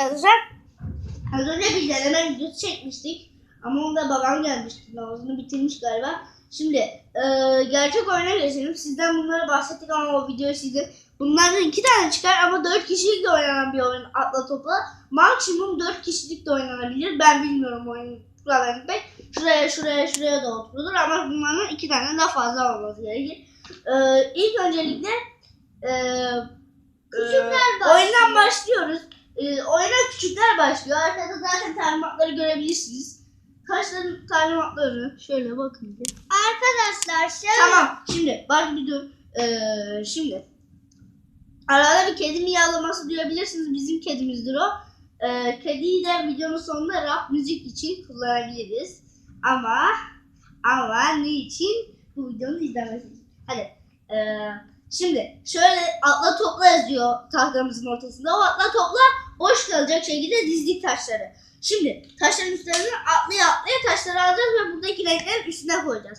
arkadaşlar. Az önce bir deneme videosu çekmiştik. Ama onda babam gelmişti. Namazını bitirmiş galiba. Şimdi e, gerçek oyuna geçelim. Sizden bunları bahsettik ama o videoyu sizin. Bunlardan iki tane çıkar ama dört kişilik de oynanan bir oyun atla topla. Maksimum dört kişilik de oynanabilir. Ben bilmiyorum oyun kurallarını pek. Şuraya şuraya şuraya da oturulur ama bunların iki tane daha fazla olması gerekir. E, ilk öncelikle e, ee. Oyundan başlıyoruz. Ee, oyuna küçükler başlıyor. Arkada zaten talimatları görebilirsiniz. Kaçların talimatları şöyle bakın bir. Arkadaşlar şöyle Tamam şimdi bak bir dur. Ee, şimdi arada bir kedi miyavlaması duyabilirsiniz. Bizim kedimizdir o. Ee, kediyi de videonun sonunda rap müzik için kullanabiliriz. Ama ama ne için? Bu videonun izlenmesi için. Hadi. Ee, şimdi şöyle atla topla yazıyor tahtamızın ortasında. O atla topla boş kalacak şekilde dizdik taşları. Şimdi taşların üstlerine atlaya atlaya taşları alacağız ve buradaki renklerin üstüne koyacağız.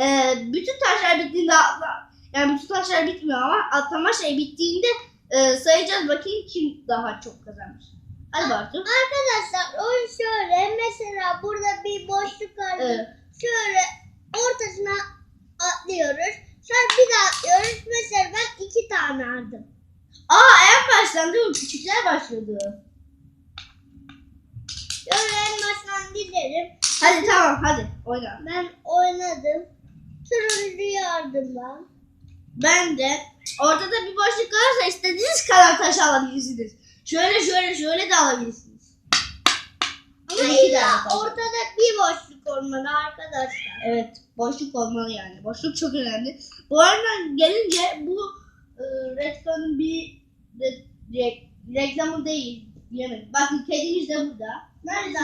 Ee, bütün taşlar bittiğinde atla, yani bütün taşlar bitmiyor ama atlama şey bittiğinde e, sayacağız bakayım kim daha çok kazanmış. Hadi Bartu. arkadaşlar oyun şöyle mesela burada bir boşluk var. Evet. Şöyle ortasına atlıyoruz. Sonra bir daha atlıyoruz. Mesela ben iki tane aldım. Aa en baştan değil mi? Küçükler başladı. Şöyle en baştan gidelim. Hadi tamam hadi oyna. Ben oynadım. Turuncuyu aldım ben. Ben de ortada bir boşluk kalırsa istediğiniz kadar taş alabilirsiniz. Şöyle şöyle şöyle de alabilirsiniz. Ama İki illa ortada bir boşluk olmalı arkadaşlar. Evet boşluk olmalı yani. Boşluk çok önemli. Bu arada gelince bu e, Redcon'un bir re, re- reklamı değil. Yemin. Bakın kedimiz de burada. Nerede?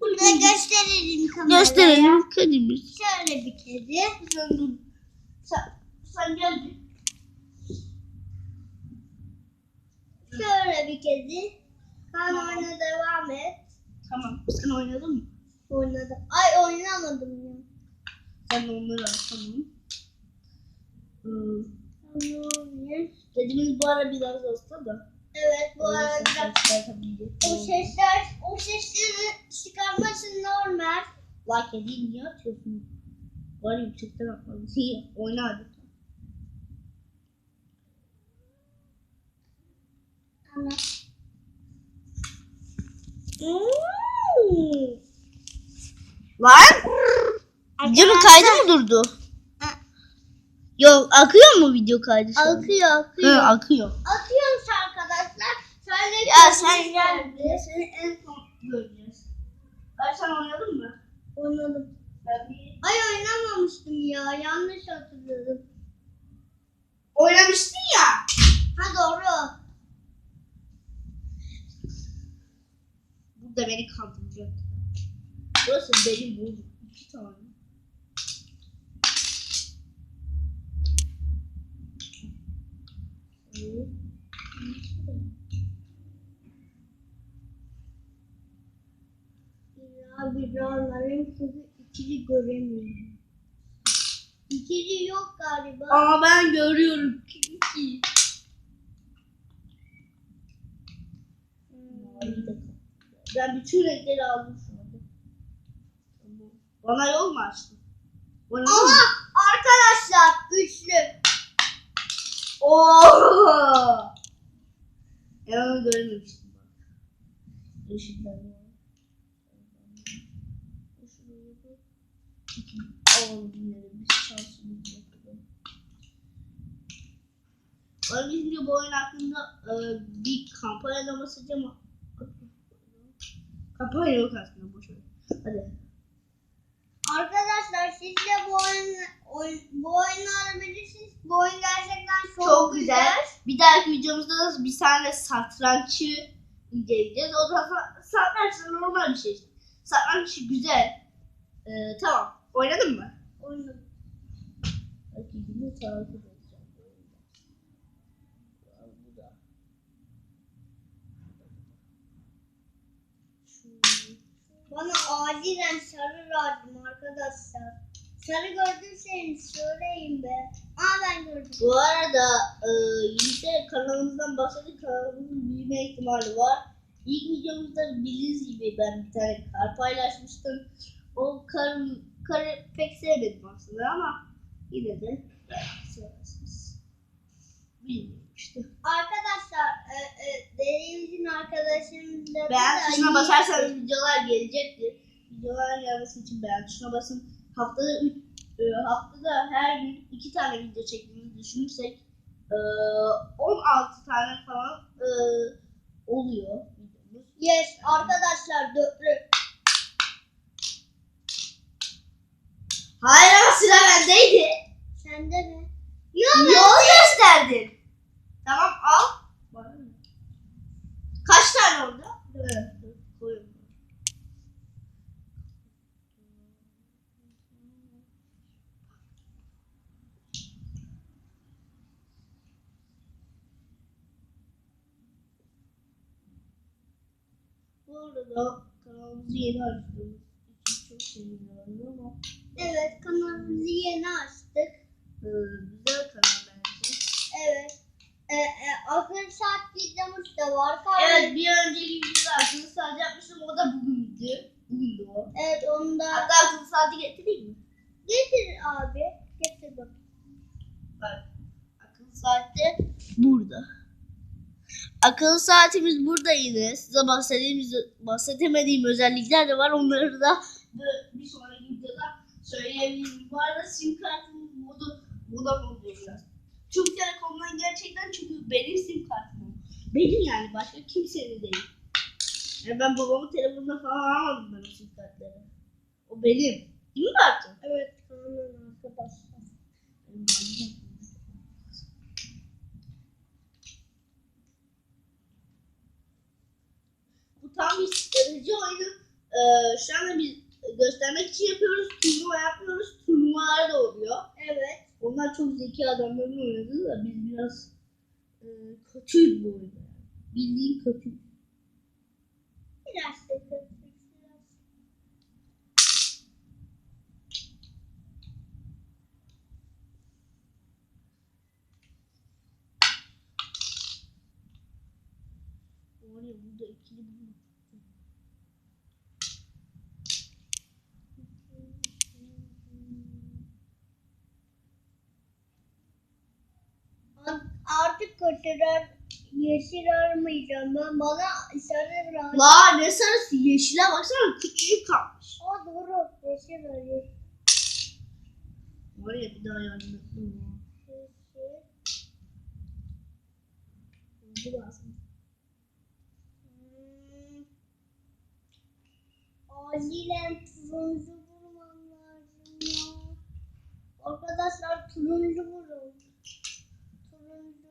Burada gösterelim kameraya. Gösterelim kedimiz. Şöyle bir kedi. Gel bir. Şöyle bir kedi. Sen oyuna devam et. Tamam. Sen oynadın mı? Oynadım. Ay oynamadım ya. Sen onları al tamam. Hmm. Tamam. Kedimiz bu ara biraz hasta da. Evet bu arada o sesler o sesleri çıkarması normal. La kediyi niye atıyorsun? Var yüksekten atmalısın. Oyna hadi. Ama Lan! Videonun kaydı mı durdu? Yok akıyor mu video kaydı şu an? akıyor akıyor. Hı, akıyor. Atıyormuş arkadaşlar. Şöyle Ya sen gel. geldi. Seni en son göreceğiz. Ben sen oynadın mı? Oynadım. Ben bir... Ay oynamamıştım ya. Yanlış hatırladım. Oynamıştın ya. Ha doğru. Burada beni kandıracak. Burası benim bu. İki tane. Evet. Ya bir onların çünkü ikili göremiyorum. İkili yok galiba. Ama ben görüyorum. Ki. Hmm. Ben bütün renkleri aldım şu anda. Bana yol mu açtın? Bana? Ama arkadaşlar üçlü. Oo! Ben onu görmemiştim bak. Işıklar var. Alalım yine biz şansımız yok. Ben şimdi bu oyun hakkında e, bir kampanya da basacağım kampanya yok aslında boş ver. Hadi. Arkadaşlar siz de bu oyun bu oyunu alabilirsiniz. Bu oyun gerçekten çok, Çok güzel. güzel. Bir dahaki videomuzda da bir tane satrançı inceleyeceğiz. O da sa- satranç normal bir şey. Satranç güzel. Ee, tamam. Oynadın mı? Rakibini takip edeceğim. Şu- Bana acilen sarı lazım arkadaşlar. Sarı gördüyseniz söyleyin be. Aa ben gördüm. Bu arada e, Yiğit'e kanalımızdan bahsettik. Kanalımızın büyüme ihtimali var. İlk videomuzda bildiğiniz gibi ben bir tane kar paylaşmıştım. O kar, karı pek sevmedim aslında ama yine de seversiniz. Bilmiyorum işte. Arkadaşlar e, e, deneyimizin arkadaşlarımızla Beğen tuşuna basarsanız videolar gelecektir. Videolar gelmesi için beğen tuşuna basın. Haftada üç, e, haftada her gün iki tane video çektiğimizi düşünürsek e, 16 tane falan e, oluyor. Yes arkadaşlar dörtlü. Hayır ama sıra bendeydi. Sende mi? Yol gösterdin. Tamam al. Bana ne? Kaç tane oldu? Evet. Koyun. Bu arada kanalımızı yeni açtığımız için çok seviniyorum ama Evet kanalımızı yeni açtık. e, güzel kanal bence. Evet. E, e, akıl saat videomuz da var. Kar- Evet bir önceki videoda akıllı saat yapmıştım o da bugündü. Bugündü o. Evet onu da Hatta akıllı saati getireyim mi? getir abi. Getir bak. Bak. Akıllı saat de burada. Akıllı saatimiz burada yine. Size bahsedeyim, bahsedemediğim özellikler de var. Onları da bir, sonraki videoda söyleyebilirim. Bu arada sim kartımın modu moda oluyor biraz. Türk Telekom'dan gerçekten çünkü benim sim kartım. Benim yani başka kimsenin değil. Yani ben babamın telefonuna falan almadım ben o sim kartları. O benim. Değil mi Bartu? Evet kanalın arkadaşlar. Benim annem. Bu tam bir strateji oyunu. Ee, şu anda biz göstermek için yapıyoruz. Turnuva yapmıyoruz. Turnuvalar da oluyor. Evet. Onlar çok zeki adamların oynadı da biz biraz e, kötüyüz bu oyunda. Bildiğin kötü. Biraz da kırptık, biraz. Var ya burada ikili bir Koşarak yeşil aramayacağım. Ben bana sarı biraz. La ne sarısı yeşile baksana küçücük kalmış. O doğru. Yeşil arıyor. Var ya bir daha yardım ettim ya. Bu lazım. Hmm. Acilen turuncu vurmam lazım ya. Arkadaşlar turuncu vurun. Turuncu.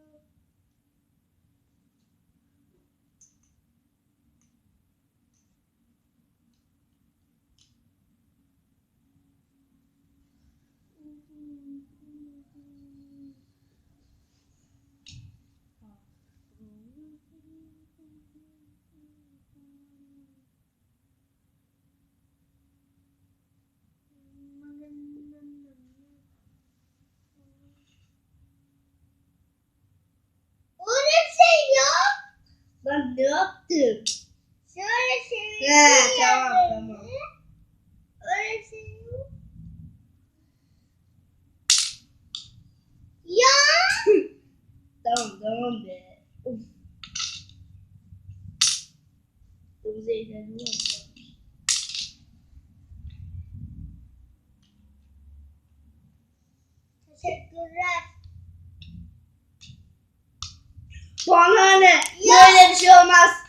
O ne şey ya? Ben yaptım? Şöyle şey. He, tamam, tamam. Yok. Ya. Tamam tamam be. Uf. Kırmızı eğlenceli olmuş. Teşekkürler. Bana ne? Böyle bir şey olmaz.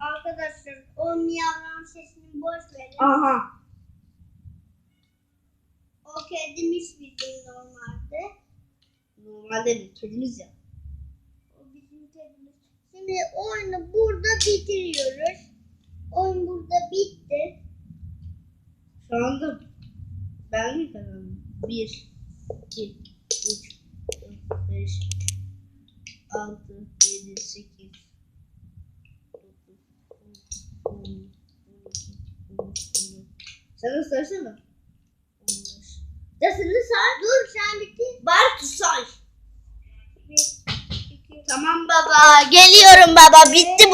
Arkadaşlar o miyavran sesini boş verin. Aha. O kedimiz bizim normalde. Normalde bir kedimiz ya. O bizim kedimiz. Şimdi oyunu burada bitiriyoruz. Oyun burada bitti. Şu anda ben mi kazandım? 1, 2, 3, 4, 5, 6, 7, 8, 9, 10, 11, 12, 13, Sen de saysana. 15. Ya sen de say. Dur sen bitir. Bartu say. Bir, iki, Tamam baba. Geliyorum baba. Bitti bu.